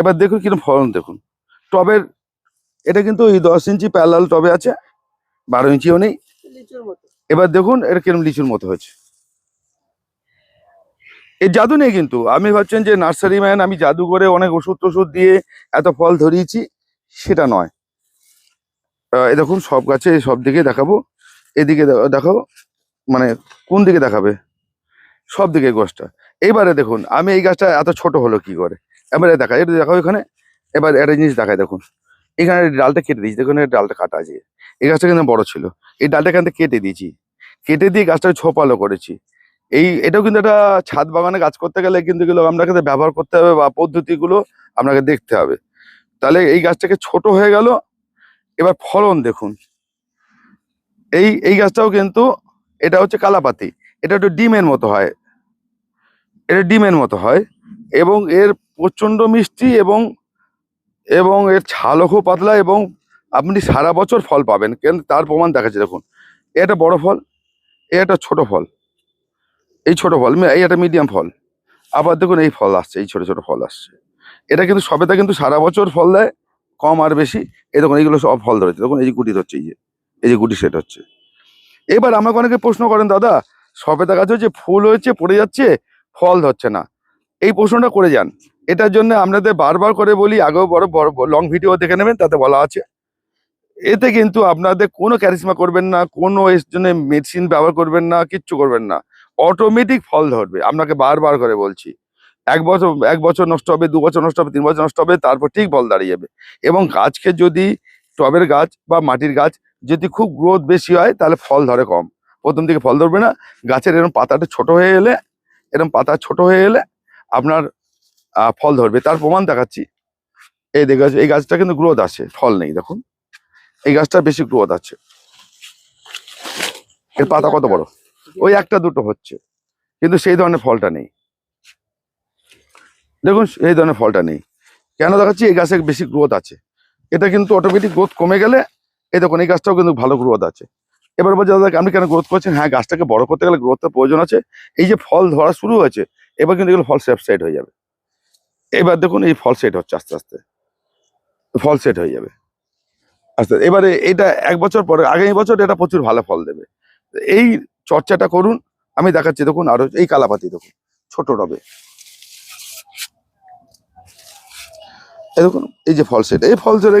এবার দেখুন কীরকম ফলন দেখুন। টবের এটা কিন্তু এই দশ ইঞ্চি প্যালাল টবে আছে বারো ইঞ্চিও নেই। এবার দেখুন এটা কিরম লিচুর মতো হয়েছে। এর জাদু নেই কিন্তু। আমি ভাবছেন যে নার্সারি ম্যান আমি জাদু করে অনেক ওষুধ টষুধ দিয়ে এত ফল ধরিয়েছি সেটা নয়। এই দেখুন সব গাছে সব দিকে দেখাবো। এদিকে দেখাবো মানে কোন দিকে দেখাবে? সব দিকে গাছটা। এইবারে দেখুন, আমি এই গাছটা এত ছোট হলো কি করে? এবারে দেখা, এটা দেখাও এখানে। এবার একটা জিনিস দেখায় দেখুন। এখানে ডালটা কেটে দিয়েছি, দেখুন ডালটা কাটা আছে। এই গাছটা কিন্তু বড় ছিল। এই ডালটা থেকে কেটে দিয়েছি। কেটে দিয়ে গাছটাকে ছোপালো করেছি। এই, এটাও কিন্তু একটা ছাদ বাগানে গাছ করতে গেলে কিন্তু এগুলো আপনাকে ব্যবহার করতে হবে বা পদ্ধতিগুলো আপনাকে দেখতে হবে। তাহলে এই গাছটাকে ছোট হয়ে গেল। এবার ফলন দেখুন। এই এই গাছটাও কিন্তু, এটা হচ্ছে কালাপাতি। এটা একটু ডিমের মতো হয়। এটা ডিমের মতো হয় এবং এর প্রচণ্ড মিষ্টি এবং এবং এর ছালও খুব পাতলা এবং আপনি সারা বছর ফল পাবেন। কেন? তার প্রমাণ দেখাচ্ছে, দেখুন। এটা বড় ফল, এ একটা ছোট ফল, এই ছোট ফল এই একটা মিডিয়াম ফল। আবার দেখুন, এই ফল আসছে, এই ছোট ছোট ফল আসছে। এটা কিন্তু সবেদা কিন্তু সারা বছর ফল দেয়, কম আর বেশি। এই দেখুন, এইগুলো সব ফল ধরেছে। দেখুন, এই যে গুটি ধরছে, এই যে এই যে গুটি সেট হচ্ছে। এবার আমাকে অনেকে প্রশ্ন করেন, দাদা সবেদা গাছ হচ্ছে ফুল হয়েছে, পড়ে যাচ্ছে ফল ধরছে না। এই প্রশ্নটা করে যান। এটার জন্য আপনাদের বারবার করে বলি, আগেও বড় বড় লং ভিডিও দেখে নেবেন, তাতে বলা আছে। এতে কিন্তু আপনাদের কোনো ক্যারিসমা করবেন না, কোনো এর জন্য মেডিসিন ব্যবহার করবেন না, কিচ্ছু করবেন না। অটোমেটিক ফল ধরবে, আপনাকে বারবার করে বলছি। এক বছর এক বছর নষ্ট হবে, দু বছর নষ্ট হবে, তিন বছর নষ্ট হবে, তারপর ঠিক ফল দাঁড়িয়ে যাবে। এবং গাছকে যদি, টবের গাছ বা মাটির গাছ যদি খুব গ্রোথ বেশি হয়, তাহলে ফল ধরে কম। প্রথম দিকে ফল ধরবে না, গাছের এরকম পাতাটা ছোট হয়ে এলে এরকম পাতা ছোট হয়ে এলে আপনার ফল ধরবে। তার প্রমাণ দেখাচ্ছি। এই দেখে এই গাছটা কিন্তু গ্রোথ আছে, ফল নেই, দেখুন। এই গাছটা বেশি গ্রোথ আছে। এর পাতা কত বড়? ওই একটা দুটো হচ্ছে। কিন্তু সেই ধরনের ফলটা নেই। দেখুন এই ধরনের ফলটা নেই। কেন দেখাচ্ছি? এই গাছে বেশি গ্রোথ আছে। এটা কিন্তু অটোমেটিক গ্রোথ কমে গেলে, এই দেখুন, এই গাছটাও কিন্তু ভালো গ্রোথ আছে। এবার বলছে, দাদা, আপনি কেন গ্রোথ করছেন? হ্যাঁ গাছটাকে বড় করতে গেলে গ্রোথের প্রয়োজন আছে। এই যে ফল ধরা শুরু হয়েছে, এবার কিন্তু এগুলো ফল সেট হয়ে যাবে। এবার দেখুন, এই ফল সেট হচ্ছে আস্তে আস্তে। ফল সেট হয়ে যাবে। আস্তে, এবারে এটা এক বছর পরে, আগামী বছর এটা প্রচুর ভালো ফল দেবে। এই চর্চাটা করুন, আমি দেখাচ্ছি, দেখুন, আরও এই কালাপাতি দেখুন, ছোট রবে। দেখুন, এই যে ফল সেট এই ফল সেট